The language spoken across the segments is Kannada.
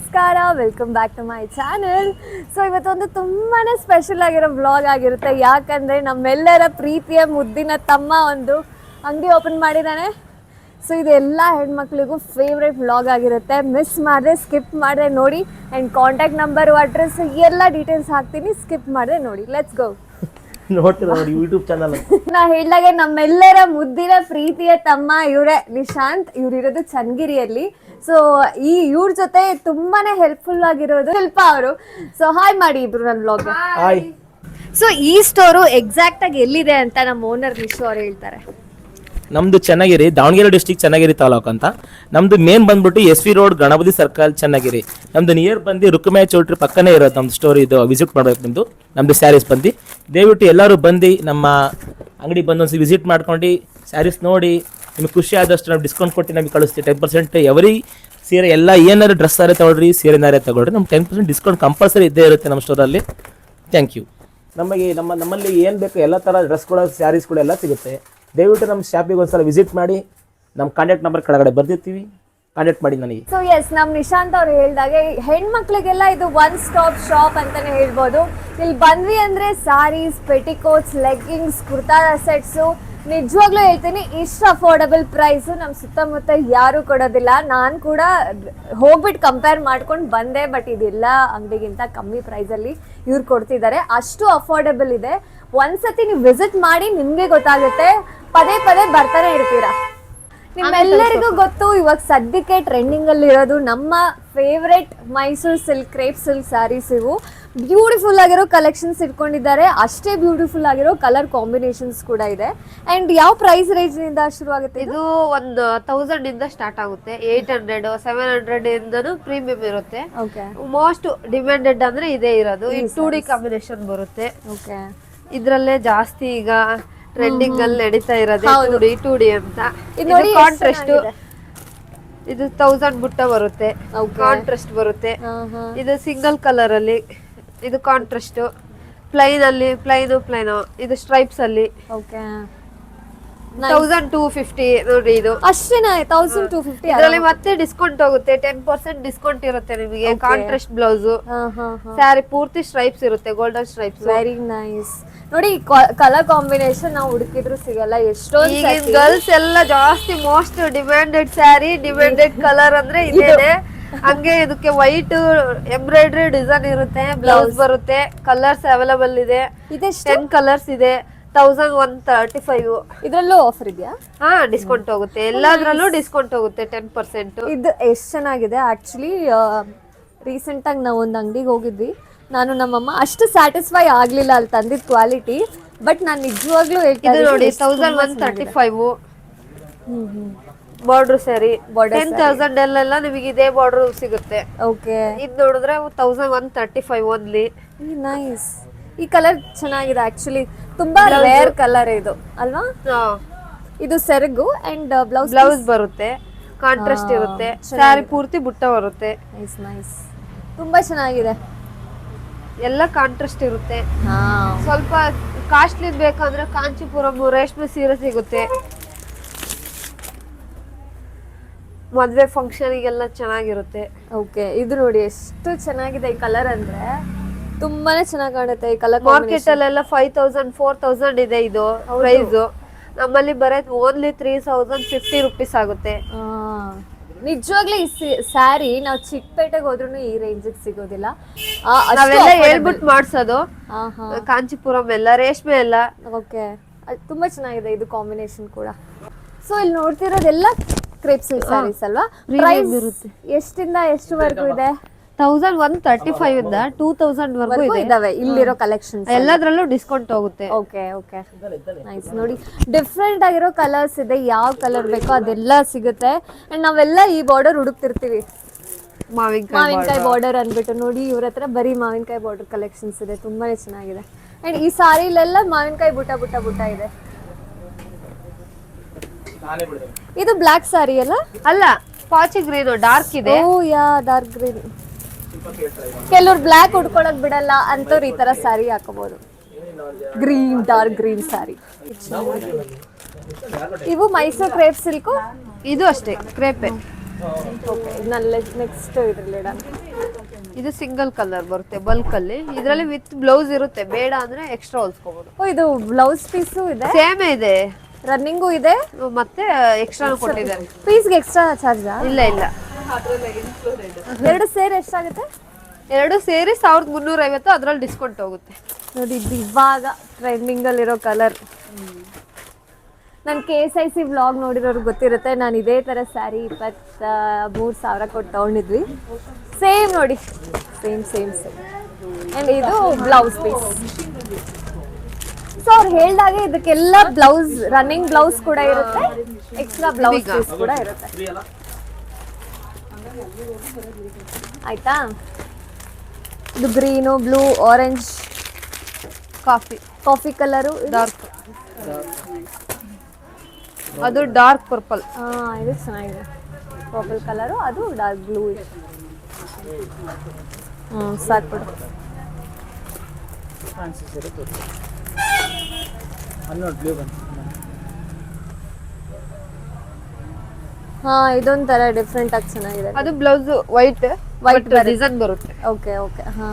ನಮಸ್ಕಾರ welcome back to my channel so ಇವತ್ತೊಂದು ತುಂಬಾ ಸ್ಪೆಷಲ್ ಆಗಿರೋ ವ್ಲಾಗ್ ಆಗಿರುತ್ತೆ. ಯಾಕಂದರೆ ನಮ್ಮೆಲ್ಲರ ಪ್ರೀತಿಯ ಮುದ್ದಿನ ತಮ್ಮ ಒಂದು ಅಂಗಡಿ ಓಪನ್ ಮಾಡಿದ್ದಾನೆ. ಸೊ ಇದು ಎಲ್ಲ ಹೆಣ್ಮಕ್ಳಿಗೂ ಫೇವ್ರೆಟ್ ವ್ಲಾಗ್ ಆಗಿರುತ್ತೆ. ಮಿಸ್ ಮಾಡಿದ್ರೆ ಸ್ಕಿಪ್ ಮಾಡಿದೆ ನೋಡಿ. ಆ್ಯಂಡ್ ಕಾಂಟ್ಯಾಕ್ಟ್ ನಂಬರು ಅಡ್ರೆಸ್ ಎಲ್ಲ ಡೀಟೇಲ್ಸ್ ಹಾಕ್ತೀನಿ. ಸ್ಕಿಪ್ ಮಾಡಿದೆ ನೋಡಿ. ಲೆಟ್ಸ್ ಗೋ ನೋಡ್ತೀರ ನೋಡಿ ಯೂಟ್ಯೂಬ್ ಚಾನಲ್ ನಾ ಹೇಳ್ದಾಗೆ ನಮ್ಮೆಲ್ಲರ ಮುದ್ದಿನ ಪ್ರೀತಿಯ ತಮ್ಮ ಇವರೇ ನಿಶಾಂತ್. ಇವ್ರಿರೋದು ಚನ್ನಗಿರಿಯಲ್ಲಿ. ಸೊ ಈ ಇವ್ರ ಜೊತೆ ತುಂಬಾನೇ ಹೆಲ್ಪ್ಫುಲ್ ಆಗಿರೋದು ಶಿಲ್ಪ ಅವರು. ಸೊ ಹಾಯ್ ಮಾಡಿ ಇಬ್ರು ನನ್ನ ಬ್ಲಾಗ್ ಹಾಯ್ ಸೊ ಈ ಸ್ಟೋರು ಎಕ್ಸಾಕ್ಟ್ ಆಗಿ ಎಲ್ಲಿದೆ ಅಂತ ನಮ್ಮ ಓನರ್ ನಿಶು ಅವ್ರು ಹೇಳ್ತಾರೆ. ನಮ್ದು ಚನ್ನಗಿರಿ, ದಾವಣಗೆರೆ ಡಿಸ್ಟಿಕ್ ಚನ್ನಗಿರಿ ತಾಲೂಕು ಅಂತ. ನಮ್ದು ಮೇನ್ ಬಂದ್ಬಿಟ್ಟು S V road, Ganapati circle Channagiri. ನಮ್ದು ನಿಯರ್ ಬಂದು ರುಕ್ಮಯ ಚೌಟ್ರಿ ಪಕ್ಕನೇ ಇರೋದು ನಮ್ದು ಸ್ಟೋರ್ ಇದು ವಿಸಿಟ್ ಮಾಡಬೇಕು ನಿಮ್ಮದು ನಮ್ಮದು ಸ್ಯಾರೀಸ್ ಬಂದು. ದಯವಿಟ್ಟು ಎಲ್ಲರೂ ಬಂದು ನಮ್ಮ ಅಂಗಡಿ ಬಂದು ಒಂದ್ಸತಿ ವಿಸಿಟ್ ಮಾಡ್ಕೊಂಡು ಸ್ಯಾರೀಸ್ ನೋಡಿ, ನಿಮ್ಗೆ ಖುಷಿ ಆದಷ್ಟು ನಾವು ಡಿಸ್ಕೌಂಟ್ ಕೊಟ್ಟು ನಮಗೆ ಕಳಿಸ್ತೀವಿ. ಟೆನ್ ಪರ್ಸೆಂಟ್ ಎವ್ರಿ ಸೀರೆ, ಎಲ್ಲ ಏನಾದ್ರು ಡ್ರೆಸ್ ಆದರೆ ತಗೊಳ್ರಿ ಸೀರೆನಾರೇ ತಗೊಳ್ರಿ. ನಮ್ಗೆ ಟೆನ್ ಪರ್ಸೆಂಟ್ ಡಿಸ್ಕೌಂಟ್ ಕಂಪಲ್ಸರಿ ಇದ್ದೇ ಇರುತ್ತೆ ನಮ್ಮ ಸ್ಟೋರಲ್ಲಿ ಥ್ಯಾಂಕ್ ಯು ನಮಗೆ ನಮ್ಮ ನಮ್ಮಲ್ಲಿ ಏನು ಬೇಕು ಎಲ್ಲ ಥರ ಡ್ರೆಸ್ಗಳು ಸ್ಯಾರೀಸ್ಗಳು ಎಲ್ಲ ಸಿಗುತ್ತೆ. ದಯವಿಟ್ಟು ನಮ್ಮ ಶಾಪಿಗೆ ಒಂದ್ಸಲ ವಿಸಿಟ್ ಮಾಡಿ, ನಮ್ಮ ಕಾಂಟ್ಯಾಕ್ಟ್ ನಂಬರ್ ಕೆಳಗಡೆ ಬರ್ದಿರ್ತೀವಿ. ಕಾಂಟ್ಯಾಕ್ಟ್ ಮಾಡಿ ನನಗೆ. ಸೊ ಎಸ್ ನಮ್ ನಿಶಾಂತ್ ಅವ್ರು ಹೇಳ್ದಾಗೆ, ಹೆಣ್ಮಕ್ಳಿಗೆಲ್ಲ ಇದು ಒನ್ ಸ್ಟಾಪ್ ಶಾಪ್ ಅಂತಾನೆ ಹೇಳ್ಬೋದು. ಇಲ್ಲಿ ಬಂದ್ವಿ ಅಂದ್ರೆ saris petticoats leggings kurta sets ನಿಜವಾಗ್ಲೂ ಹೇಳ್ತೀನಿ, ಇಷ್ಟು ಅಫೋರ್ಡಬಲ್ ಪ್ರೈಸ್ ನಮ್ಮ ಸುತ್ತಮುತ್ತ ಯಾರು ಕೊಡೋದಿಲ್ಲ. ನಾನು ಕೂಡ ಹೋಗ್ಬಿಟ್ಟು ಕಂಪೇರ್ ಮಾಡ್ಕೊಂಡು ಬಂದೆ ಬಟ್ ಇದೆಲ್ಲ ಅಂಗಡಿಗಿಂತ ಕಮ್ಮಿ ಪ್ರೈಸಲ್ಲಿ ಇವ್ರು ಕೊಡ್ತಿದ್ದಾರೆ. ಅಷ್ಟು ಅಫೋರ್ಡಬಲ್ ಇದೆ. ಒಂದ್ಸತಿ ನೀವು ವಿಸಿಟ್ ಮಾಡಿ ನಿಮಗೆ ಗೊತ್ತಾಗುತ್ತೆ. ಪದೇ ಪದೇ ಬರ್ತಾನೆ ಇರ್ತೀರಾ? ನಿಮ್ಮೆಲ್ಲರಿಗೂ ಗೊತ್ತು ಇವಾಗ ಸದ್ಯಕ್ಕೆ ಟ್ರೆಂಡಿಂಗ್ ಅಲ್ಲಿ ಇರೋದು ನಮ್ಮ favourite Mysore silk crepe silk sarees ಇವು. ಬ್ಯೂಟಿಫುಲ್ ಆಗಿರೋ ಕಲೆಕ್ಷನ್ಸ್ ಇಟ್ಕೊಂಡಿದ್ದಾರೆ. ಅಷ್ಟೇ ಬ್ಯೂಟಿಫುಲ್ ಆಗಿರೋ ಕಲರ್ ಕಾಂಬಿನೇಷನ್ಸ್ ಕೂಡ ಇದೆ. ಅಂಡ್ ಯಾವ ಪ್ರೈಸ್ ರೇಂಜ್ನಿಂದ ಶುರು ಆಗುತ್ತೆ ಇದು? ಒಂದು ತೌಸಂಡ್ ಇಂದ ಸ್ಟಾರ್ಟ್ ಆಗುತ್ತೆ. ಏಟ್ ಹಂಡ್ರೆಡ್ ಸೆವೆನ್ ಹಂಡ್ರೆಡ್ ಇಂದನು ಪ್ರೀಮಿಯಂ ಇರುತ್ತೆ. ಓಕೆ ಮೋಸ್ಟ್ ಡಿಮ್ಯಾಂಡೆಡ್ ಅಂದ್ರೆ ಇದೇ ಇರೋದು. ಈ ಟೂ ಡಿ ಕಾಂಬಿನೇಷನ್ ಬರುತ್ತೆ. ಓಕೆ ಇದ್ರಲ್ಲೇ ಜಾಸ್ತಿ ಈಗ ಟ್ರೆಂಡಿಂಗ್ ಅಲ್ಲಿ ನಡೀತಾ ಇರೋದೇ ಟೂ ಡಿ ಟೂ ಡಿ ಅಂತ. ಇದು ಕಾಂಟ್ರಾಸ್ಟ್ ಇದು ತೌಸಂಡ್ ಬುಟ್ಟ ಬರುತ್ತೆ. ಕಾಂಟ್ರೆಸ್ಟ್ ಬರುತ್ತೆ. ಇದು ಸಿಂಗಲ್ ಕಲರ್ ಅಲ್ಲಿ. ಇದು ಕಾಂಟ್ರಾಸ್ಟ್ ಪ್ಲೈನ್ ಅಲ್ಲಿ ಪ್ಲೈನು ಪ್ಲೈನು ಇದು ಸ್ಟ್ರೈಪ್ಸ್ ಅಲ್ಲಿ. ಓಕೆ ತೌಸಂಡ್ ಟೂ ಫಿಫ್ಟಿ ನೋಡ್ರಿ ಇದು. ಅಷ್ಟೇನಾ? ತೌಸಂಡ್ ಟೂ ಫಿಫ್ಟಿ ಇದರಲ್ಲಿ ಮತ್ತೆ ಡಿಸ್ಕೌಂಟ್ ಹೋಗುತ್ತೆ. ಟೆನ್ ಪರ್ಸೆಂಟ್ ಡಿಸ್ಕೌಂಟ್ ಇರುತ್ತೆ ನಿಮಗೆ. ಕಾಂಟ್ರಾಸ್ಟ್ ಬ್ಲೌಸ್ ಸ್ಯಾರಿ ಪೂರ್ತಿ ಸ್ಟ್ರೈಪ್ಸ್ ಇರುತ್ತೆ ಗೋಲ್ಡನ್ ಸ್ಟ್ರೈಪ್ಸ್ ವೆರಿ ನೈಸ್ ನೋಡಿ ಕಲರ್ ಕಾಂಬಿನೇಷನ್ ನಾವು ಹುಡುಕಿದ್ರು ಸಿಗಲ್ಲ. ಎಷ್ಟೋ ಗರ್ಲ್ಸ್ ಎಲ್ಲ ಜಾಸ್ತಿ most demanded saree demanded colour ಅಂದ್ರೆ ಇದೇನೆ. ಹಂಗೆ ಇದಕ್ಕೆ ವೈಟ್ ಎಂಬ್ರಾಯ್ಡ್ರಿ ಡಿಸೈನ್ ಇರುತ್ತೆ ಬ್ಲೌಸ್ ಬರುತ್ತೆ ಕಲರ್ಸ್ ಅವೈಲಬಲ್ ಇದೆ. ಟೆನ್ ಕಲರ್ಸ್ ಇದೆ. Thousand one thirty five. ಇದ್ರಲ್ಲೂ offer ಇದೆಯಾ? ಹಾ ಡಿಸ್ಕೌಂಟ್ ಹೋಗುತ್ತೆ. ಎಲ್ಲದ್ರಲ್ಲೂ ಡಿಸ್ಕೌಂಟ್ ಹೋಗುತ್ತೆ ಟೆನ್ ಪರ್ಸೆಂಟ್ ಇದು ಎಷ್ಟು ಚೆನ್ನಾಗಿದೆ? ಆಕ್ಚುಲಿ ರೀಸೆಂಟ್ ಆಗಿ ನಾವು ಒಂದು ಅಂಗಡಿಗೆ ಹೋಗಿದ್ವಿ. ನಾನು ನಮ್ಮಮ್ಮ ಅಷ್ಟು ಸ್ಯಾಟಿಸ್ಫೈ ಆಗಲಿಲ್ಲ ಅಲ್ಲಿ ತಂದಿದ್ ಕ್ವಾಲಿಟಿ ಬಟ್ ನಾನು ನಿಜವಾಗ್ಲೂ ಹೇಳ್ತೀನಿ ಇದು ನೋಡಿ thousand one thirty five. Border saree ten thousand ಅಲ್ಲೆಲ್ಲ ನಿಮಗೆ ಇದೇ ಬಾರ್ಡರ್ ಸಿಗುತ್ತೆ. ಓಕೆ ಇದು ನೋಡಿದ್ರೆ thousand one thirty five only nice ಈ ಕಲರ್ ಚೆನ್ನಾಗಿದೆ ಆಕ್ಚುಲಿ ತುಂಬಾ ರೇರ್ ಕಲರ್ ಇದು. ಅಲ್ವಾ? ಇದು ಸೆರಗು ಅಂಡ್ ಬ್ಲೌಸ್ ಬ್ಲೌಸ್ ಬರುತ್ತೆ. ಕಾಂಟ್ರಾಸ್ಟ್ ಇರುತ್ತೆ. ಸ್ಯಾರಿ ಪೂರ್ತಿ ಬುಟ್ಟ ಬರುತ್ತೆ. ನೈಸ್ ನೈಸ್ ತುಂಬಾ ಚೆನ್ನಾಗಿದೆ. ಎಲ್ಲ ಕಾಂಟ್ರಾಸ್ಟ್ ಇರುತ್ತೆ. ಸ್ವಲ್ಪ ಕಾಸ್ಟ್ಲಿ ಬೇಕಂದ್ರೆ ಕಾಂಚಿಪುರಂ ರೇಷ್ಮೆ ಸೀರೆ ಸಿಗುತ್ತೆ. ಮದ್ವೆ ಫಂಕ್ಷನಿಗೆಲ್ಲ ಚೆನ್ನಾಗಿರುತ್ತೆ. ಓಕೆ ಇದು ನೋಡಿ ಎಷ್ಟು ಚೆನ್ನಾಗಿದೆ ಈ ಕಲರ್ ಅಂದ್ರೆ. ತುಂಬಾನೇ ಚೆನ್ನಾಗಿ ಕಾಣುತ್ತೆ ಈ ಕಲರ್ ಮಾರ್ಕೆಟ್ ಅಲ್ಲೆಲ್ಲ ಫೈವ್ ತೌಸಂಡ್ ಫೋರ್ ತೌಸಂಡ್ ಇದೆ ಇದು ಪ್ರೈಸ್ ನಮ್ಮಲ್ಲಿ ಬರೋದ್ only three thousand fifty rupees ಆಗುತ್ತೆ. ನಿಜವಾಗ್ಲೂ ಈ ಸ್ಯಾರಿ ನಾವು ಚಿಕ್ಕಪೇಟೆಗೆ ಹೋದ್ರೂ ಈ ರೇಂಜಿಗೆ ಸಿಗೋದಿಲ್ಲ. ನಾವೆಲ್ಲ. ಹೇಳ್ಬಿಟ್ಟು ಮಾಡ್ಸೋದು. ಹಾ ಎಲ್ಲ ರೇಷ್ಮೆ ಎಲ್ಲ. ಓಕೆ. ತುಂಬಾ ಚೆನ್ನಾಗಿದೆ ಇದು ಕಾಂಬಿನೇಷನ್ ಕೂಡ. ಸೊ ಇಲ್ಲಿ ನೋಡ್ತಿರೋದೆಲ್ಲ ಕ್ರೇಪ್ ಸಿಲ್ಕ್ ಸ್ಯಾರೀಸ್ ಅಲ್ವಾ? ಪ್ರೈಸ್ ಎಷ್ಟಿಂದ ಎಷ್ಟುವರೆಗೂ ಇದೆ? ತೌಸಂಡ್ ಒನ್ ತರ್ಟಿ ಫೈವ್ ಇಂದ ಟೂ ತೌಸಂಡ್ ವರ್ಗು ವರ್ಗೂ ಇದೆ. ಇದಾವೆ ಇಲ್ಲಿರೋ ಕಲೆಕ್ಷನ್ಸ್ ಎಲ್ಲದ್ರಲ್ಲೂ ಡಿಸ್ಕೌಂಟ್ ಹೋಗುತ್ತೆ. Okay okay. ನೈಸ್ ನೋಡಿ ಡಿಫ್ರೆಂಟ್ ಆಗಿರೋ ಕಲರ್ಸ್ ಇದೆ. ಯಾವ ಕಲರ್ ಬೇಕೋ ಅದೆಲ್ಲ ಸಿಗುತ್ತೆ. ಅಂಡ್ ನಾವೆಲ್ಲ ಈ ಬಾರ್ಡರ್ ಹುಡುಕ್ತಿರ್ತೀವಿ. ಮಾವಿನಕಾಯಿ ಮಾವಿನಕಾಯಿ ಬಾರ್ಡರ್ ಅಂದ್ಬಿಟ್ಟು ನೋಡಿ ಇವ್ರ ಹತ್ರ ಬರೀ ಮಾವಿನಕಾಯಿ ಬಾರ್ಡರ್ ಕಲೆಕ್ಷನ್ಸ್ ಇದೆ. ತುಂಬಾನೇ ಚೆನ್ನಾಗಿದೆ. ಅಂಡ್ ಈ ಸಾರಿಲೆಲ್ಲ ಮಾವಿನಕಾಯಿ ಬುಟ್ಟ ಬುಟ್ಟ ಬುಟ್ಟ ಇದೆ. ಇದು ಬ್ಲಾಕ್ ಸಾರಿ ಅಲ್ಲ? ಅಲ್ಲ ಪಾಚಿ ಗ್ರೀನ್ ಡಾರ್ಕ್ ಇದೆ. ಓ ಯಾ ಡಾರ್ಕ್ ಗ್ರೀನ್ ಕೆಲವ್ರು ಬ್ಲ್ಯಾಕ್ ಉಡ್ಕೊಳಕ್ ಬಿಡಲ್ಲ ಅಂತವ್ರು ಈ ತರ ಸ್ಯಾರಿ ಹಾಕೋಬಹುದು ಗ್ರೀನ್ ಡಾರ್ಕ್ ಗ್ರೀನ್ ಸ್ಯಾರಿ ಇವು ಮೈಸೂರು ಕ್ರೇಪ್ ಸಿಲ್ಕು ಇದು ಅಷ್ಟೇ ಕ್ರೇಪೆ ನೆಕ್ಸ್ಟ್ ಇದ್ರಲ್ಲಿ ಇದು ಸಿಂಗಲ್ ಕಲರ್ ಬರುತ್ತೆ ಬಲ್ಕ್ ಅಲ್ಲಿ. ಇದರಲ್ಲಿ ವಿತ್ ಬ್ಲೌಸ್ ಇರುತ್ತೆ ಬೇಡ ಅಂದ್ರೆ ಎಕ್ಸ್ಟ್ರಾ ಹೊಲ್ಸ್ಕೋಬಹುದು ಓ ಇದು ಬ್ಲೌಸ್ ಪೀಸು ಇದೆ? ಸೇಮ್ ಇದೆ. ರನ್ನಿಂಗು ಇದೆ? ಮತ್ತೆ ಎಕ್ಸ್ಟ್ರಾ ಕೊಟ್ಟಿದ್ದಾರೆ. ಪೀಸ್ಗೆ ಎಕ್ಸ್ಟ್ರಾ ಚಾರ್ಜ್ ಇಲ್ಲ ಇಲ್ಲ. ಎರಡು ಸೇರಿ ಎಷ್ಟಾಗುತ್ತೆ? ಎರಡು ಸೇರಿ ಸಾವಿರದ ಮುನ್ನೂರ ಐವತ್ತು ಅದ್ರಲ್ಲಿ ಡಿಸ್ಕೌಂಟ್ ಹೋಗುತ್ತೆ. ನೋಡಿ ಇದು ಇವಾಗ ಟ್ರೆಂಡಿಂಗ್ ಅಲ್ಲಿರೋ ಕಲರ್ ನಾನು K S I C vlog ನೋಡಿರೋರ್ಗೆ ಗೊತ್ತಿರುತ್ತೆ ನಾನು ಇದೇ ಥರ ಸ್ಯಾರಿ ಇಪ್ಪತ್ತ ಮೂರು ಸಾವಿರ ಕೊಟ್ಟು ತೊಗೊಂಡಿದ್ವಿ. ಸೇಮ್ ನೋಡಿ. ಸೇಮ್ ಸೇಮ್ ಸೇಮ್ ಆ್ಯಂಡ್ ಇದು ಬ್ಲೌಸ್ ಪೀಸ್ ಸೊ ಅವ್ರು ಹೇಳ್ದಾಗೆ ಇದಕ್ಕೆಲ್ಲ ಬ್ಲೌಸ್ ರನ್ನಿಂಗ್ ಬ್ಲೌಸ್ ಕೂಡ ಇರುತ್ತೆ. ಎಕ್ಸ್ಟ್ರಾ ಬ್ಲೌಸ್ ಪೀಸ್ ಕೂಡ ಇರುತ್ತೆ. ಆಯ್ತಾ ಇದು green blue orange coffee coffee colour dark ಅದು ಡಾರ್ಕ್ ಪರ್ಪಲ್ ಹಾ ಇದು ಚೆನ್ನಾಗಿದೆ ಪರ್ಪಲ್ ಕಲರು ಅದು ಡಾರ್ಕ್ ಬ್ಲೂ ಇದೆ ಹ್ಞೂ ಸಾಕು ಬಿಡು ಬ್ಲೂ ಹಾ ಇದೊಂಥರ ಡಿಫ್ರೆಂಟ್ ಆಗಿ ಚೆನ್ನಾಗಿದೆ. ಅದು ಬ್ಲೌಸ್ ವೈಟ್ ವೈಟ್. ಡಿಸೈನ್ ಬರುತ್ತೆ. ಓಕೆ ಓಕೆ ಹಾ.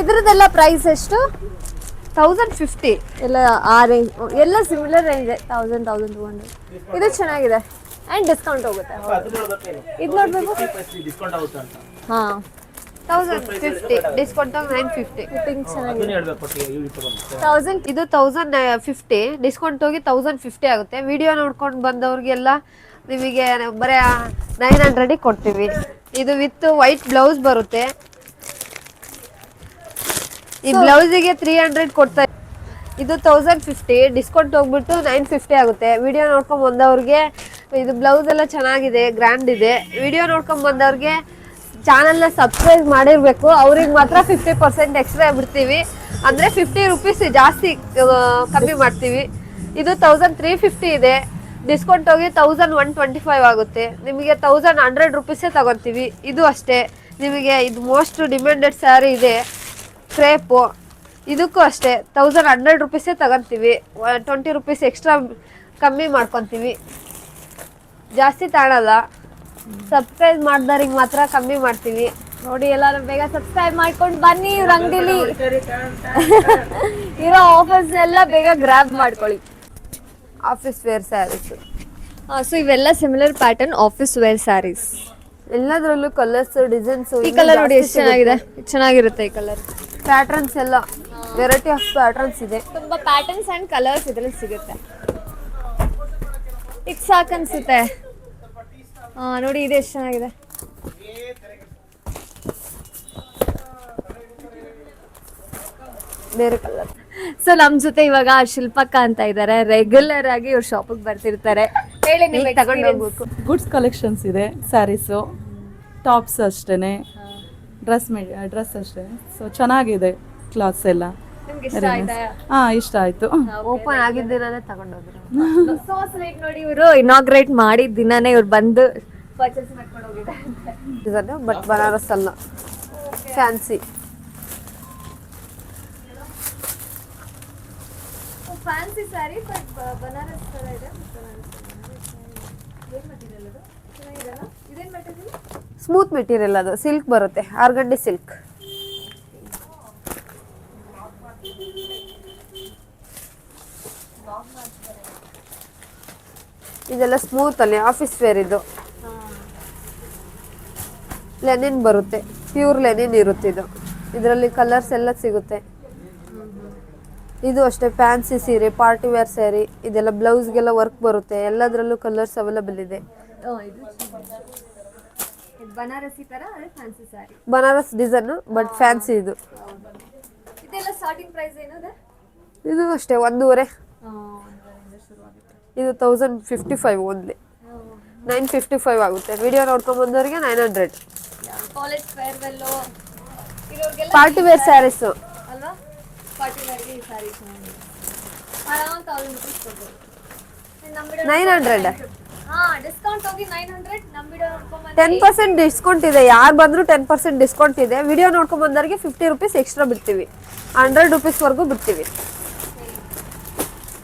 ಇದ್ರದ್ದೆಲ್ಲ ಪ್ರೈಸ್ ಎಷ್ಟು? ತೌಸಂಡ್ ಫಿಫ್ಟಿ ಎಲ್ಲ ಆ ರೇಂಜ್ ಎಲ್ಲ similar range thousand thousand two hundred ಇದು ಚೆನ್ನಾಗಿದೆ. ಆ್ಯಂಡ್ ಡಿಸ್ಕೌಂಟ್ ಹೋಗುತ್ತೆ. ಇದು ನೋಡ್ಬೇಕು. ಡಿಸ್ಕೌಂಟ್ ಆಗುತ್ತೆ ಅಂತ. ಹಾ. Thousand fifty discount nine fifty pink ಚೆನ್ನಾಗಿದೆ. ತೌಸಂಡ್ ಇದು ತೌಸಂಡ್ ಫಿಫ್ಟಿ ಡಿಸ್ಕೌಂಟ್ ಹೋಗಿ ತೌಸಂಡ್ ಫಿಫ್ಟಿ ಆಗುತ್ತೆ. ವಿಡಿಯೋ ನೋಡ್ಕೊಂಡು ಬಂದವ್ರಿಗೆಲ್ಲ ನಿಮಗೆ ಬರೀ ನೈನ್ ಹಂಡ್ರೆಡಿಗೆ ಕೊಡ್ತೀವಿ. ಇದು ವಿತ್ ವೈಟ್ ಬ್ಲೌಸ್ ಬರುತ್ತೆ. ಈ ಬ್ಲೌಸಿಗೆ ತ್ರೀ ಹಂಡ್ರೆಡ್ ಕೊಡ್ತಾ ಇದು ತೌಸಂಡ್ ಫಿಫ್ಟಿ ಡಿಸ್ಕೌಂಟ್ ಹೋಗ್ಬಿಟ್ಟು ನೈನ್ ಫಿಫ್ಟಿ ಆಗುತ್ತೆ. ವಿಡಿಯೋ ನೋಡ್ಕೊಂಡ್ ಬಂದವ್ರಿಗೆ ಇದು ಬ್ಲೌಸ್ ಎಲ್ಲ ಚೆನ್ನಾಗಿದೆ ಗ್ರ್ಯಾಂಡ್ ಇದೆ. ವಿಡಿಯೋ ನೋಡ್ಕೊಂಡ್ ಬಂದವ್ರಿಗೆ ಚಾನಲ್ನ ಸಬ್ಸ್ಕ್ರೈಬ್ ಮಾಡಿರಬೇಕು. ಅವ್ರಿಗೆ ಮಾತ್ರ ಫಿಫ್ಟಿ ಪರ್ಸೆಂಟ್ ಎಕ್ಸ್ಟ್ರಾ ಬಿಡ್ತೀವಿ. ಅಂದ್ರೆ ಫಿಫ್ಟಿ ರುಪೀಸ್ ಜಾಸ್ತಿ ಕಮ್ಮಿ ಮಾಡ್ತೀವಿ. ಇದು ತೌಸಂಡ್ ತ್ರೀ ಫಿಫ್ಟಿ ಇದೆ. ಡಿಸ್ಕೌಂಟ್ ಹೋಗಿ ತೌಸಂಡ್ ಒನ್ ಟ್ವೆಂಟಿ ಫೈವ್ ಆಗುತ್ತೆ. ನಿಮಗೆ ತೌಸಂಡ್ ಹಂಡ್ರೆಡ್ ರುಪೀಸೇ ತಗೊತೀವಿ ಇದು ಅಷ್ಟೇ. ನಿಮಗೆ ಇದು ಮೋಸ್ಟ್ ಡಿಮ್ಯಾಂಡೆಡ್ ಸ್ಯಾರಿ ಇದೆ. ಕ್ರೇಪು ಇದಕ್ಕೂ ಅಷ್ಟೇ. ತೌಸಂಡ್ ಹಂಡ್ರೆಡ್ ರುಪೀಸೇ ತಗೊತೀವಿ ಟ್ವೆಂಟಿ ರುಪೀಸ್ ಎಕ್ಸ್ಟ್ರಾ ಕಮ್ಮಿ ಮಾಡ್ಕೊತೀವಿ. ಜಾಸ್ತಿ ತಾಣಲ್ಲ. ಸಬ್ಸ್ಕ್ರೈಬ್ ಮಾಡ್ದವ್ರಿಗೆ ಮಾತ್ರ ಕಮ್ಮಿ ಮಾಡ್ತೀವಿ. ನೋಡಿ ಎಲ್ಲರೂ ಬೇಗ ಸಬ್ಸ್ಕ್ರೈಬ್ ಮಾಡ್ಕೊಂಡು ಬನ್ನಿ ಇವ್ರ ಅಂಗಡಿಲಿ. ಇರೋ ಆಫರ್ಸ್ ಎಲ್ಲ ಬೇಗ ಗ್ರ್ಯಾಬ್ ಮಾಡ್ಕೊಳ್ಳಿ. ಆಫೀಸ್ ವೇರ್ ಸ್ಯಾರೀಸ್ ಸೊ ಇವೆಲ್ಲ similar pattern office wear sarees ಎಲ್ಲದರಲ್ಲೂ ಕಲರ್ಸ್ ಡಿಸೈನ್ಸ್ ಈ ಕಲರ್ ನೋಡಿ ಎಷ್ಟು ಚೆನ್ನಾಗಿದೆ? ಚೆನ್ನಾಗಿರುತ್ತೆ ಈ ಕಲರ್ ಪ್ಯಾಟರ್ನ್ಸ್ ಎಲ್ಲ ವೆರೈಟಿ ಆಫ್ ಪ್ಯಾಟರ್ನ್ಸ್ ಇದೆ. ತುಂಬಾ ಪ್ಯಾಟರ್ನ್ಸ್ ಅಂಡ್ ಕಲರ್ಸ್ ಇದರಲ್ಲಿ ಸಿಗುತ್ತೆ. ಇದು ಸಾಕನ್ಸುತ್ತೆ. ಅನ್ಸುತ್ತೆ ಹಾ ನೋಡಿ ಇದೆ ಎಷ್ಟು ಚೆನ್ನಾಗಿದೆ. ಬೇರೆ ಕಲರ್ ಸೊ ನಮ್ ಜೊತೆ ಇವಾಗ ಶಿಲ್ಪಕ್ಕ ಅಂತ ಇದ್ದಾರೆ ರೆಗ್ಯುಲರ್ ಆಗಿ ಇವ್ರ ಶಾಪಿಗೆ ಬರ್ತಿರ್ತಾರೆ. ಹೇಳಿ ನೀವು ತಗೊಂಡು ಹೋಗ್ಬೇಕು. ಗುಡ್ಸ್ ಕಲೆಕ್ಷನ್ಸ್ ಇದೆ ಸ್ಯಾರೀಸು ಟಾಪ್ಸ್ ಅಷ್ಟೇ ಡ್ರೆಸ್ ಮೆ ಡ್ರೆಸ್ ಅಷ್ಟೇ. ಸೊ ಚೆನ್ನಾಗಿದೆ ಕ್ಲಾತ್ಸ್ ಎಲ್ಲ. ನಿಮ್ಗೆ ಇಷ್ಟ ಆಯ್ತಾ? ಹಾಂ ಇಷ್ಟ ಆಯಿತು. ಓಪನ್ ಆಗಿದ್ದಿರೋದೇ ತಗೊಂಡೋದ್ರು ಸೊ ಸ್ವೀಟ್ ನೋಡಿ ಇವರು ಇನಾಗ್ರೇಟ್ ಮಾಡಿದ ದಿನಾನೇ ಇವ್ರು ಬಂದು ಪರ್ಚೇಸ್ ಮಾಡ್ಕೊಂಡು ಹೋಗಿದ್ದಾರೆ ಬಟ್ ಬನಾರಸ್ ಅಲ್ಲ. Fancy fancy saree but Banaras ಥರ ಇದೆ. ಇದೇನ್ ಮೆಟೀರಿಯಲ್ ಸ್ಮೂತ್ ಮೆಟೀರಿಯಲ್ ಅದು. ಸಿಲ್ಕ್ ಬರುತ್ತೆ. ಆರ್ಗಂಡಿ ಸಿಲ್ಕ್ ಇದೆಲ್ಲ ಸ್ಮೂತ್ ಅಲ್ಲಿ. ಆಫೀಸ್ ವೇರ್ ಇದು. ಲೆನಿನ್ ಬರುತ್ತೆ. ಪ್ಯೂರ್ ಲೆನಿನ್ ಇರುತ್ತೆ ಇದು. ಇದರಲ್ಲಿ ಕಲರ್ಸ್ ಎಲ್ಲ ಸಿಗುತ್ತೆ. ಇದು ಅಷ್ಟೇ ಫ್ಯಾನ್ಸಿ ಸೀರೆ ಪಾರ್ಟಿ ವೇರ್ ಸ್ಯಾರಿ ಇದೆಲ್ಲ ಬ್ಲೌಸ್ಗೆಲ್ಲ ವರ್ಕ್ ಬರುತ್ತೆ. ಎಲ್ಲದರಲ್ಲೂ ಕಲರ್ಸ್ ಅವೈಲಬಲ್ ಇದೆ. ಬನಾರಸಿ ತರ ಅದೇ fancy sari Banaras design but fancy ಇದು. ಇದೆಲ್ಲ ಸ್ಟಾರ್ಟಿಂಗ್ ಪ್ರೈಸ್ ಏನದೆ ಇದು ಅಷ್ಟೇ ಒಂದೂವರೆ. ಇದು thousand fifty five only nine fifty five ಆಗುತ್ತೆ. ವಿಡಿಯೋ ನೋಡ್ಕೊಂಡ್ ಬಂದವರಿಗೆ ನೈನ್ ಹಂಡ್ರೆಡ್ ಕಾಲೇಜ್ ಫೇರ್ವೆಲ್ಲು ಇರೋರಿಗೆಲ್ಲ ಪಾರ್ಟಿ ವೇರ್ ಸ್ಯಾರೀಸು ಅಲ್ವಾ ಈ ಸ್ಯಾರಿ ಚೆನ್ನಾಗಿದೆ ಆರಾಮ್ ತೌಸಂಡ್ ರುಪೀಸ್ ಕೊಡ್ಬೋದು. ನಮ್ಮ ನೈನ್ ಹಂಡ್ರೆಡ್ ಹಾ ಡಿಸ್ಕೌಂಟ್ ಹೋಗಿ nine hundred ten percent discount ಇದೆ. ಯಾರು ಬಂದರೂ ಟೆನ್ ಪರ್ಸೆಂಟ್ ಡಿಸ್ಕೌಂಟ್ ಇದೆ. ವಿಡಿಯೋ ನೋಡ್ಕೊಂಡ್ ಬಂದವರಿಗೆ ಫಿಫ್ಟಿ ರುಪೀಸ್ ಎಕ್ಸ್ಟ್ರಾ ಬಿಡ್ತೀವಿ ಹಂಡ್ರೆಡ್ ರುಪೀಸ್ವರೆಗೂ ಬಿಡ್ತೀವಿ.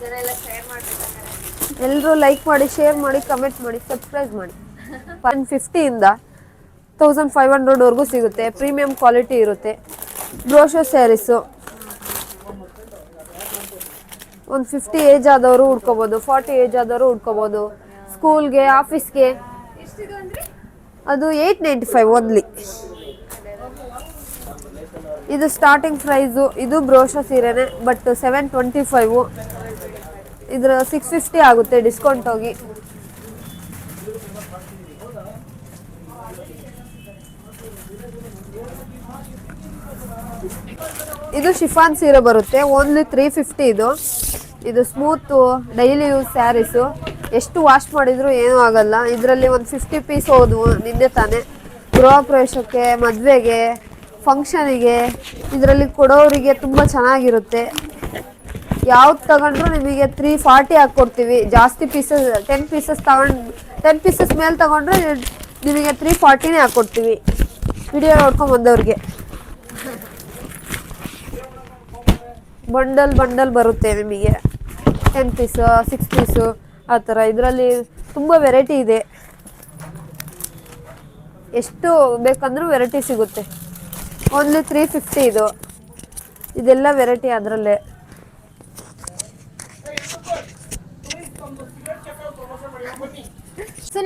ಜನ ಎಲ್ಲ ಶೇರ್ ಮಾಡ್ಬೇಕಾದ್ರೆ ಎಲ್ಲರೂ ಲೈಕ್ ಮಾಡಿ ಶೇರ್ ಮಾಡಿ ಕಮೆಂಟ್ ಮಾಡಿ ಸಬ್ಸ್ಕ್ರೈಬ್ ಮಾಡಿ. ಒನ್ ಫಿಫ್ಟಿಯಿಂದ ತೌಸಂಡ್ ಫೈವ್ ಹಂಡ್ರೆಡ್ವರೆಗೂ ಸಿಗುತ್ತೆ. ಪ್ರೀಮಿಯಂ ಕ್ವಾಲಿಟಿ ಇರುತ್ತೆ. ಬ್ರೋಷೋ ಸ್ಯಾರೀಸು ಒಂದು ಫಿಫ್ಟಿ ಏಜ್ ಆದವರು ಉಡ್ಕೋಬೋದು ಫಾರ್ಟಿ ಏಜ್ ಆದವರು ಉಡ್ಕೋಬೋದು ಸ್ಕೂಲ್ಗೆ ಆಫೀಸ್ಗೆ ಅದು ಏಯ್ಟ್ ನೈಂಟಿ ಫೈವ್ ಓನ್ಲಿ ಇದು ಸ್ಟಾರ್ಟಿಂಗ್ ಪ್ರೈಸು ಇದು ಬ್ರೋಷೋ ಸೀರೆನೆ ಬಟ್ ಸೆವೆನ್ ಟ್ವೆಂಟಿ ಫೈವು ಇದ್ರ ಸಿಕ್ಸ್ ಫಿಫ್ಟಿ ಆಗುತ್ತೆ ಡಿಸ್ಕೌಂಟ್ ಹೋಗಿ. ಇದು ಶಿಫಾನ್ ಸೀರೆ ಬರುತ್ತೆ ಓನ್ಲಿ ತ್ರೀ ಫಿಫ್ಟಿ ಇದು. ಇದು ಸ್ಮೂತು ಡೈಲಿ ಯೂಸ್ ಸ್ಯಾರೀಸು ಎಷ್ಟು ವಾಶ್ ಮಾಡಿದ್ರು ಏನೂ ಆಗಲ್ಲ. ಇದರಲ್ಲಿ ಒಂದು ಫಿಫ್ಟಿ ಪೀಸ್ ಹೋದ್ವು ನಿನ್ನೆ ತಾನೆ. ಗೃಹ ಪ್ರವೇಶಕ್ಕೆ, ಮದುವೆಗೆ ಫಂಕ್ಷನಿಗೆ ಇದರಲ್ಲಿ ಕೊಡೋರಿಗೆ ತುಂಬ ಚೆನ್ನಾಗಿರುತ್ತೆ. ಯಾವ್ದು ತಗೊಂಡ್ರು ನಿಮಗೆ ತ್ರೀ ಫಾರ್ಟಿ ಹಾಕ್ಕೊಡ್ತೀವಿ ಜಾಸ್ತಿ ಪೀಸಸ್ ಟೆನ್ ಪೀಸಸ್ ತಗೊಂಡು ಟೆನ್ ಪೀಸಸ್ ಮೇಲೆ ತಗೊಂಡ್ರೆ ನಿಮಗೆ ತ್ರೀ ಫಾರ್ಟಿನೇ ಹಾಕ್ಕೊಡ್ತೀವಿ ವಿಡಿಯೋ ನೋಡ್ಕೊಂಡು ಬಂದವ್ರಿಗೆ. ಬಂಡಲ್ ಬಂಡಲ್ ಬರುತ್ತೆ ನಿಮಗೆ. ಟೆನ್ ಪೀಸು ಸಿಕ್ಸ್ ಪೀಸು ಆ ಥರ ಇದರಲ್ಲಿ ತುಂಬ ವೆರೈಟಿ ಇದೆ. ಎಷ್ಟು ಬೇಕಂದ್ರೂ ವೆರೈಟಿ ಸಿಗುತ್ತೆ. ಓನ್ಲಿ ತ್ರೀ ಫಿಫ್ಟಿ ಇದು. ಇದೆಲ್ಲ ವೆರೈಟಿ ಅದರಲ್ಲೇ.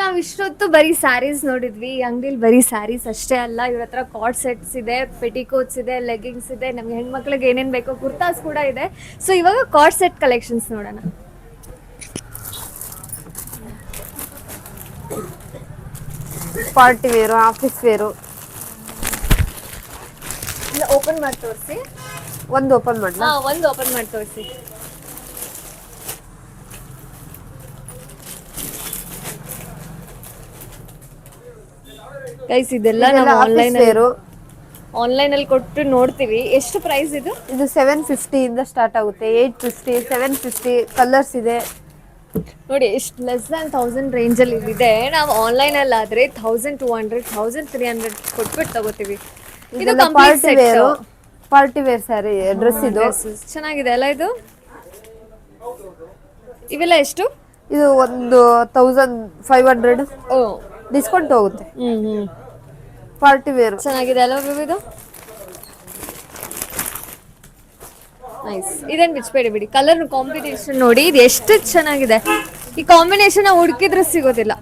ನಾವು ಇಷ್ಟೊತ್ತು ಬರೀ ಸ್ಯಾರೀಸ್ ನೋಡಿದ್ವಿ. ಈ ಅಂಗಡಿಲಿ ಬರೀ ಸ್ಯಾರೀಸ್ ಅಷ್ಟೇ ಅಲ್ಲ ಇವ್ರ ಹತ್ರ ಕಾರ್ಡ್ ಸೆಟ್ಸ್ ಇದೆ ಪೆಟಿಕೋಟ್ಸ್ ಇದೆ ಲೆಗಿಂಗ್ಸ್ ಇದೆ ನಮ್ಗೆ ಹೆಣ್ಮಕ್ಳಿಗೆ ಏನೇನ್ ಬೇಕೋ ಕುರ್ತಾಸ್ ಕೂಡ ಇದೆ. ಸೊ ಇವಾಗ ಕಾರ್ಡ್ ಸೆಟ್ ಕಲೆಕ್ಷನ್ಸ್ ನೋಡೋಣ. Party wear office wear open ಮಾಡಿ ತೋರಿಸಿ. ಒಂದು ಓಪನ್ ಮಾಡಿ ಹಾ ಒಂದು ಓಪನ್ ಮಾಡಿ ತೋರಿಸಿ. ಗೈಸ್ ಇದೆಲ್ಲ ನಾವು ಆನ್ಲೈನ್ ಆನ್ಲೈನ್ ಅಲ್ಲಿ ಕೊಟ್ಟು ನೋಡ್ತೀವಿ. ಎಷ್ಟು ಪ್ರೈಸ್ ಇದು? ಇದು ಸೆವೆನ್ ಇಂದ ಸ್ಟಾರ್ಟ್ ಆಗುತ್ತೆ. Eight fifty seven fifty colours ಇದೆ. ನೋಡಿ ಎಷ್ಟು ಲೆಸ್ ದ್ಯಾನ್ ತೌಸಂಡ್ ರೇಂಜಲ್ಲಿ ಇದೆ. ನಾವು ಆನ್ಲೈನ್ ಅಲ್ಲಿ ಆದ್ರೆ thousand two hundred thousand three hundred ಕೊಟ್ಬಿಟ್ಟು ತಗೋತೀವಿ. ಇದು party wear party wear saree dress ಇದು. ಚೆನ್ನಾಗಿದೆ ಅಲ್ಲ ಇದು? ಇವೆಲ್ಲ ಎಷ್ಟು? ಇದು ಒಂದು ತೌಸಂಡ್ ಫೈವ್ ಹಂಡ್ರೆಡ್ ಓ ಡಿಸ್ಕೌಂಟ್ ಹೋಗುತ್ತೆ. ಹ್ಮ್ ಹ್ಮ್. ಪಾರ್ಟಿ ವೇರ್ ಚೆನ್ನಾಗಿದೆ ಅಲ್ವಾ ಬೇಬಿ ಇದು? ನೈಸ್ ಇದನ್ನ ಬಿಚ್ಬೇಡಿ ಬಿಡಿ. ಕಲರ್ ಕಾಂಬಿನೇಷನ್ ನೋಡಿ ಇದು ಎಷ್ಟು ಚೆನ್ನಾಗಿದೆ. ಈ ಕಾಂಬಿನೇಷನ್ ಹುಡುಕಿದ್ರೆ ಸಿಗೋದಿಲ್ಲ.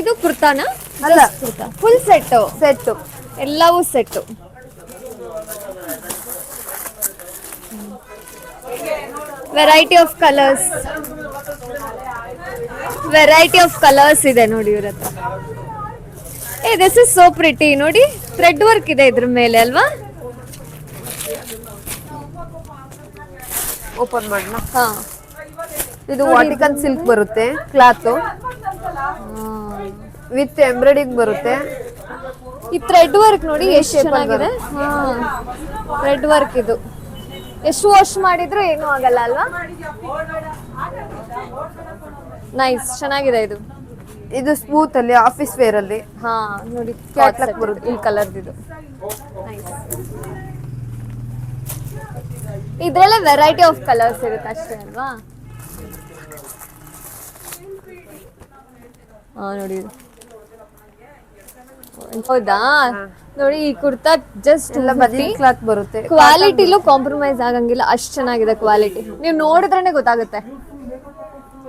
ಇದು ಕುರ್ತಾನ? ಅಲ್ಲ ಕುರ್ತಾ. ಫುಲ್ ಸೆಟ್ ಸೆಟ್ ಎಲ್ಲವೂ set variety of colours variety of colours ಇದೆ ನೋಡಿ ಇವ್ರ ಹತ್ರ. ಏ ದಿಸ್ ಇಸ್ ಸೋ ಪ್ರಿಟಿ ನೋಡಿ ಥ್ರೆಡ್ ವರ್ಕ್ ಇದೆ ಇದ್ರ ಮೇಲೆ ಅಲ್ವಾ? ಓಪನ್ ಮಾಡೋಣ ಹಾ. ಇದು ವಾಟಿಕನ್ ಸಿಲ್ಕ್ ಬರುತ್ತೆ ಕ್ಲಾತು ವಿತ್ ಎಂಬ್ರಾಯ್ಡಿಂಗ್ ಬರುತ್ತೆ. ಈ ಥ್ರೆಡ್ ವರ್ಕ್ ನೋಡಿ ಎಷ್ಟು ಚೆನ್ನಾಗಿದೆ. ಹಾ. ಥ್ರೆಡ್ ವರ್ಕ್ ಇದು. ಎಷ್ಟು ವಾಶ್ ಮಾಡಿದ್ರು ಏನೂ ಆಗಲ್ಲ ಅಲ್ವಾ? ನೈಸ್ ಚೆನ್ನಾಗಿದೆ ಇದು. ಇದು ಸ್ಮೂತ್ ಅಲ್ಲಿ ಆಫೀಸ್ ವೇರ್ ಅಲ್ಲಿ. ಹಾ ನೋಡಿ ಕ್ಯಾಟ್ಲಾಗ್ ಬರುತ್ತೆ. ಈ ಕಲರ್ದಿದು ಇದ್ರಲ್ಲೇ ವೆರೈಟಿ ಆಫ್ ಕಲರ್ಸ್ ಇರುತ್ತೆ ಅಷ್ಟೇ ಅಲ್ವಾ? ಹಾ ನೋಡಿ. ಇದು. ಹೌದಾ? ನೋಡಿ ಈ ಕುರ್ತಾ ಜಸ್ಟ್ ಕ್ಲಾತ್ ಬರುತ್ತೆ. ಕ್ವಾಲಿಟಿಲೂ ಕಾಂಪ್ರಮೈಸ್ ಆಗಂಗಿಲ್ಲ ಅಷ್ಟು ಚೆನ್ನಾಗಿದೆ ಕ್ವಾಲಿಟಿ ನೀವು ನೋಡಿದ್ರೇನೆ ಗೊತ್ತಾಗುತ್ತೆ.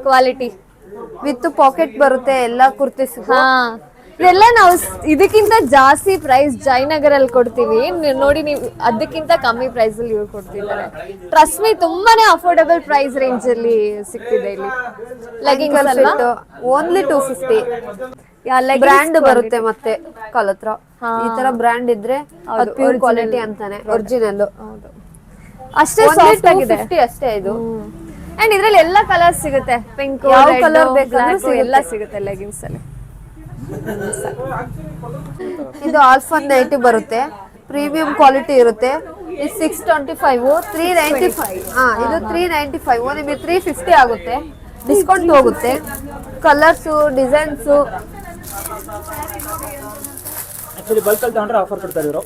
ಕ್ವಾಲಿಟಿ ವಿತ್ ಪಾಕೆಟ್ ಬರುತ್ತೆ ಎಲ್ಲಾ ಕುರ್ತಿಸ್ ಹಾ. ಇದೆಲ್ಲ ನಾವು ಇದಕ್ಕಿಂತ ಜಾಸ್ತಿ ಪ್ರೈಸ್ ಜಯನಗರಲ್ಲಿ ಕೊಡ್ತೀವಿ. ನೀವ್ ನೋಡಿ ನೀವು ಅದಕ್ಕಿಂತ ಕಮ್ಮಿ ಪ್ರೈಸ್ ಅಲ್ಲಿ ಇವ್ರು ಕೊಡ್ತಿದ್ದಾರೆ. ಟ್ರಸ್ಟ್ ಮೀ ತುಂಬಾನೇ ಅಫೋರ್ಡಬಲ್ ಪ್ರೈಸ್ ರೇಂಜ್ ಅಲ್ಲಿ ಸಿಗ್ತಿದೆ ಇಲ್ಲಿ. Leggings only two fifty brand ಬರುತ್ತೆ ಮತ್ತೆ ಕಾಲ್ ಹತ್ರ ಈ ತರ ಬ್ರ್ಯಾಂಡ್ ಇದ್ರೆ ಪ್ಯೂರ್ ಕ್ವಾಲಿಟಿ ಅಂತಾನೆ ಒರಿಜಿನಲ್ ಹೌದು ಅಷ್ಟೇ ಸಾಫ್ಟ್ ಆಗಿದೆ. ಅಷ್ಟೇ ಇದು. ಅಂಡ್ ಇದ್ರಲ್ಲಿ ಎಲ್ಲ ಕಲರ್ ಸಿಗುತ್ತೆ. ಪಿಂಕ್ ಯಾವ ಕಲರ್ ಬೇಕಾದ್ರೂ ಬೇಕಾದ್ರೂ ಎಲ್ಲ ಸಿಗುತ್ತೆ. ಲೆಗಿನ್ಸ್ ಅಲ್ಲಿ. ಇದು ಆಲ್ಫಾನ್ ನೈಂಟಿ ಬರುತ್ತೆ. ಪ್ರೀಮಿಯಂ ಕ್ವಾಲಿಟಿ ಇರುತ್ತೆ. ಇದು six twenty five three ninety five ಹಾ ಇದು ತ್ರೀ ನೈಂಟಿ ಫೈವ್ ನಿಮಗೆ ತ್ರೀ ಫಿಫ್ಟಿ ಆಗುತ್ತೆ. ಡಿಸ್ಕೌಂಟ್ ಹೋಗುತ್ತೆ. ಕಲರ್ಸು ಡಿಸೈನ್ಸು ಆಕ್ಚುಲಿ ಬಲ್ಕಲ್ಲಿ ತಗೊಂಡ್ರೆ ಆಫರ್ ಕೊಡ್ತಾ ಇದ್ರು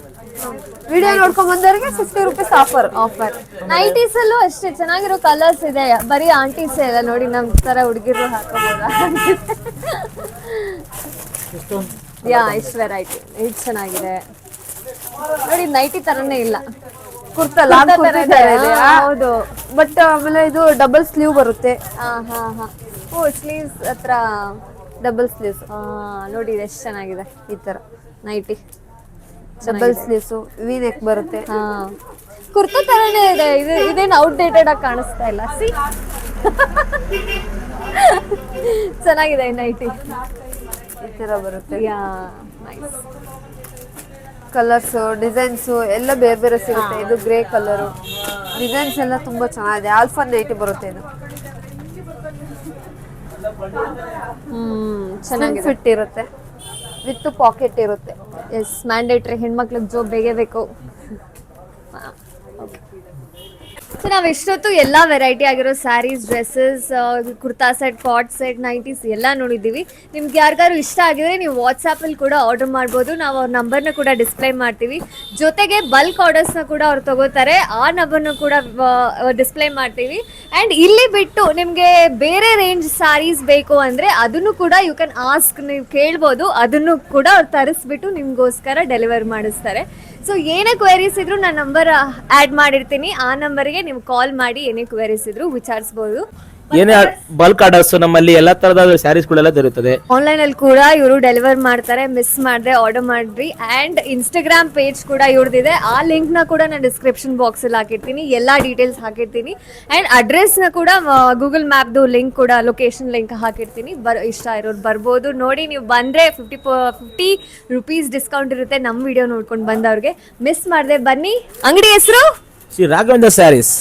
ವಿಡಿಯೋ ನೋಡ್ಕೊಂಡ್ ಬಂದವರಿಗೆ fifty rupees offer offer nighties ಅಲ್ಲೂ ಅಷ್ಟೇ ಚೆನ್ನಾಗಿರೋ ಕಲರ್ಸ್ ಇದೆ. ಬರೀ ಆಂಟೀಸ್ ಎಲ್ಲ ನೋಡಿ ನಮ್ ತರ ಹುಡುಗಿರು ಹಾಕೋಬೋದ? ಯಾ ಇಷ್ಟು ವೆರೈಟಿ ಇದು ಚೆನ್ನಾಗಿದೆ. ನೋಡಿ ನೈಟಿ ತರನೇ ಇಲ್ಲ. ಕುರ್ತಾ ಲಾಂಗ್ ಕುರ್ತಾ ಹೌದು. ಬಟ್ ಆಮೇಲೆ ಇದು ಡಬಲ್ ಸ್ಲೀವ್ ಬರುತ್ತೆ. ಹಾ ಹಾ ಹಾ. ಓ ಸ್ಲೀವ್ಸ್ ಹತ್ರ ಡಬಲ್ ಸ್ಲೀವ್ಸ್ ಆ, ನೋಡಿ ಎಷ್ಟು ಚೆನ್ನಾಗಿದೆ ಈ ತರ. Nighty double sleeves V neck ಬರುತ್ತೆ. ಹಾ. ಕುರ್ತಾ ತರನೇ ಇದೆ. ಇದು ಇದೇನು ಔಟ್ಡೇಟೆಡ್ ಆಗಿ ಕಾಣಿಸ್ತಾ ಇಲ್ಲ. ಸಿ ಚೆನ್ನಾಗಿದೆ ನೈಟಿ ಈ ತರ ಬರುತ್ತೆ. ಯಾ ನೈಸ್ ಕಲರ್ಸ್ ಡಿಸೈನ್ಸ್ ಎಲ್ಲ ಬೇರೆ ಬೇರೆ ಸಿಗುತ್ತೆ. ಇದು ಗ್ರೇ ಕಲರ್ ಡಿಸೈನ್ಸ್ ಎಲ್ಲ ತುಂಬಾ ಚೆನ್ನಾಗಿದೆ. ಆಲ್ಫಾ ನೈಟಿ ಬರುತ್ತೆ ಇದು. ಹ್ಮ್ ಚೆನ್ನಾಗಿ ಫಿಟ್ ಇರುತ್ತೆ. ವಿತ್ ಪಾಕೆಟ್ ಇರುತ್ತೆ. ಎಸ್ ಮ್ಯಾಂಡೇಟ್ರಿ ಹೆಣ್ಮಕ್ಳಿಗೆ ಜೋಬ್ ಬೇಕೇ ಬೇಕು. ಸೊ ನಾವು ಇಷ್ಟೊತ್ತು ಎಲ್ಲ ವೆರೈಟಿ ಆಗಿರೋ sarees dresses kurta set pant set nighties ಎಲ್ಲ ನೋಡಿದ್ದೀವಿ. ನಿಮ್ಗೆ ಯಾರಿಗಾರು ಇಷ್ಟ ಆಗಿದ್ರೆ ನೀವು ವಾಟ್ಸಾಪಲ್ಲಿ ಕೂಡ ಆರ್ಡರ್ ಮಾಡ್ಬೋದು. ನಾವು ಅವ್ರ ನಂಬರ್ನ ಕೂಡ ಡಿಸ್ಪ್ಲೇ ಮಾಡ್ತೀವಿ. ಜೊತೆಗೆ ಬಲ್ಕ್ ಆರ್ಡರ್ಸ್ನ ಕೂಡ ಅವ್ರು ತಗೋತಾರೆ. ಆ ನಂಬರ್ನ ಕೂಡ ಡಿಸ್ಪ್ಲೇ ಮಾಡ್ತೀವಿ. ಆ್ಯಂಡ್ ಇಲ್ಲಿ ಬಿಟ್ಟು ನಿಮಗೆ ಬೇರೆ ರೇಂಜ್ ಸ್ಯಾರೀಸ್ ಬೇಕು ಅಂದರೆ ಅದನ್ನು ಕೂಡ ಯು ಕ್ಯಾನ್ ಆಸ್ಕ್ ನೀವು ಕೇಳ್ಬೋದು. ಅದನ್ನು ಕೂಡ ಅವ್ರು ತರಿಸ್ಬಿಟ್ಟು ನಿಮ್ಗೋಸ್ಕರ ಡೆಲಿವರ್ ಮಾಡಿಸ್ತಾರೆ. ಸೊ ಏನೇ ಕ್ವೆರೀಸ್ ಇದ್ರು ನಾನು ನಂಬರ್ ಆ್ಯಡ್ ಮಾಡಿರ್ತೀನಿ. ಆ ನಂಬರ್ಗೆ ನೀವು ಕಾಲ್ ಮಾಡಿ ಏನೇ ಕ್ವೆರೀಸ್ ಇದ್ರು ವಿಚಾರಿಸ್ಬೋದು. ಏನೇ ಬಲ್ಕ್ ಆರ್ಡರ್ಸ್ ನಮ್ಮಲ್ಲಿ ಎಲ್ಲ ತರದ ಸ್ಯಾರೀಸ್ಗಳೆಲ್ಲ ದೊರೆಯುತ್ತದೆ. ಆನ್ಲೈನ್ ಅಲ್ಲಿ ಕೂಡ ಇವರು ಡೆಲಿವರ್ ಮಾಡ್ತಾರೆ ಮಿಸ್ ಮಾಡದೆ ಆರ್ಡರ್ ಮಾಡ್ರಿ ಅಂಡ್ ಇನ್ಸ್ಟಾಗ್ರಾಮ್ ಪೇಜ್ ಕೂಡ ಇವ್ರದಿದೆ. ಆ ಲಿಂಕ್ನ ಕೂಡ ನಾನು ಡಿಸ್ಕ್ರಿಪ್ಷನ್ ಬಾಕ್ಸ್ ಅಲ್ಲಿ ಹಾಕಿರ್ತೀನಿ. ಎಲ್ಲಾ ಡೀಟೇಲ್ಸ್ ಹಾಕಿರ್ತೀನಿ. ಅಂಡ್ ಅಡ್ರೆಸ್ನ ಕೂಡ ಗೂಗಲ್ ಮ್ಯಾಪ್ದು ಲಿಂಕ್ ಕೂಡ ಲೊಕೇಶನ್ ಲಿಂಕ್ ಹಾಕಿರ್ತೀನಿ. ಬರ್ ಇಷ್ಟ ಇರೋರು ಬರ್ಬೋದು. ನೋಡಿ ನೀವು ಬಂದ್ರೆ ಫಿಫ್ಟಿ ಫಿಫ್ಟಿ ರುಪೀಸ್ ಡಿಸ್ಕೌಂಟ್ ಇರುತ್ತೆ ನಮ್ಮ ವಿಡಿಯೋ ನೋಡ್ಕೊಂಡು ಬಂದವ್ರಿಗೆ. ಮಿಸ್ ಮಾಡದೆ ಬನ್ನಿ. ಅಂಗಡಿ ಹೆಸರು? Shri Raghavendra sarees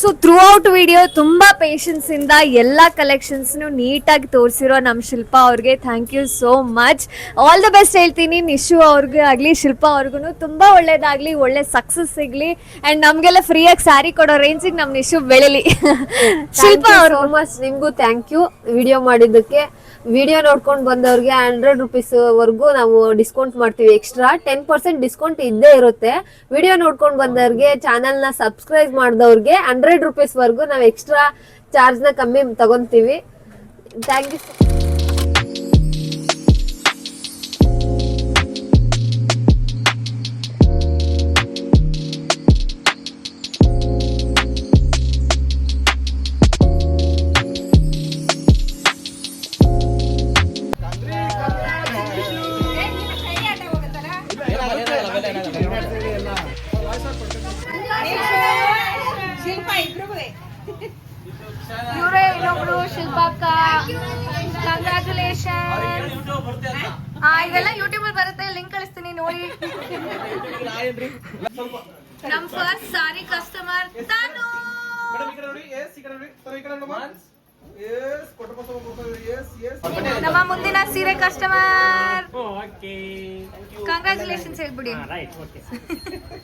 so throughout video ತುಂಬಾ ಪೇಷನ್ಸ್ ಇಂದ ಎಲ್ಲ ಕಲೆಕ್ಷನ್ಸ್ ನೀಟಾಗಿ ತೋರಿಸಿರೋ ನಮ್ಮ ಶಿಲ್ಪಾ ಅವ್ರಿಗೆ. Thank you so much all the best ಹೇಳ್ತೀನಿ. ನಿಶು ಅವ್ರಿಗೆ ಆಗಲಿ ಶಿಲ್ಪಾ ಅವ್ರಿಗೂ ತುಂಬಾ ಒಳ್ಳೇದಾಗ್ಲಿ ಒಳ್ಳೆ ಸಕ್ಸಸ್ ಸಿಗ್ಲಿ. ಅಂಡ್ ನಮ್ಗೆಲ್ಲ ಫ್ರೀಯಾಗಿ ಸ್ಯಾರಿ ಕೊಡೋ ರೇಂಜಿಗೆ ನಮ್ಮ ನಿಶು ಬೆಳಿಲಿ. ಶಿಲ್ಪಾ ಅವರು ನಿಮ್ಗೂ ಥ್ಯಾಂಕ್ ಯು ವಿಡಿಯೋ ಮಾಡಿದ್ದಕ್ಕೆ ವಿಡಿಯೋ ನೋಡ್ಕೊಂಡು ಬಂದವ್ರಿಗೆ ಹಂಡ್ರೆಡ್ ರುಪೀಸ್ ವರ್ಗೂ ನಾವು ಡಿಸ್ಕೌಂಟ್ ಮಾಡ್ತೀವಿ ಎಕ್ಸ್ಟ್ರಾ ಟೆನ್ ಪರ್ಸೆಂಟ್ ಡಿಸ್ಕೌಂಟ್ ಇದ್ದೇ ಇರುತ್ತೆ. ವಿಡಿಯೋ ನೋಡ್ಕೊಂಡು ಬಂದವ್ರಿಗೆ ಚಾನಲ್ನ ಸಬ್ಸ್ಕ್ರೈಬ್ ಮಾಡಿದವ್ರಿಗೆ ಹಂಡ್ರೆಡ್ ರುಪೀಸ್ ವರೆಗೂ ನಾವು ಎಕ್ಸ್ಟ್ರಾ ಚಾರ್ಜ್ನ ಕಮ್ಮಿ ತಗೊಂತೀವಿ. ಥ್ಯಾಂಕ್ ಯು ಇವರೇ ಇನ್ನೊಬ್ರು ಶಿಲ್ಪಾಕ್ಕ. ಕಂಗ್ರಾಚುಲೇಷನ್ ಇದೆಲ್ಲ ಯೂಟ್ಯೂಬ್ ಅಲ್ಲಿ ಬರುತ್ತೆ ಲಿಂಕ್ ಕಳಿಸ್ತೀನಿ ನೋಡಿ. ನಮ್ ಫಸ್ಟ್ ಸಾರಿ ಕಸ್ಟಮರ್ ತಾನು. ನಮ್ಮ ಮುಂದಿನ ಸೀರೆ ಕಸ್ಟಮರ್ ಕಂಗ್ರಾಚುಲೇಷನ್ಸ್ ಹೇಳ್ಬಿಡಿ.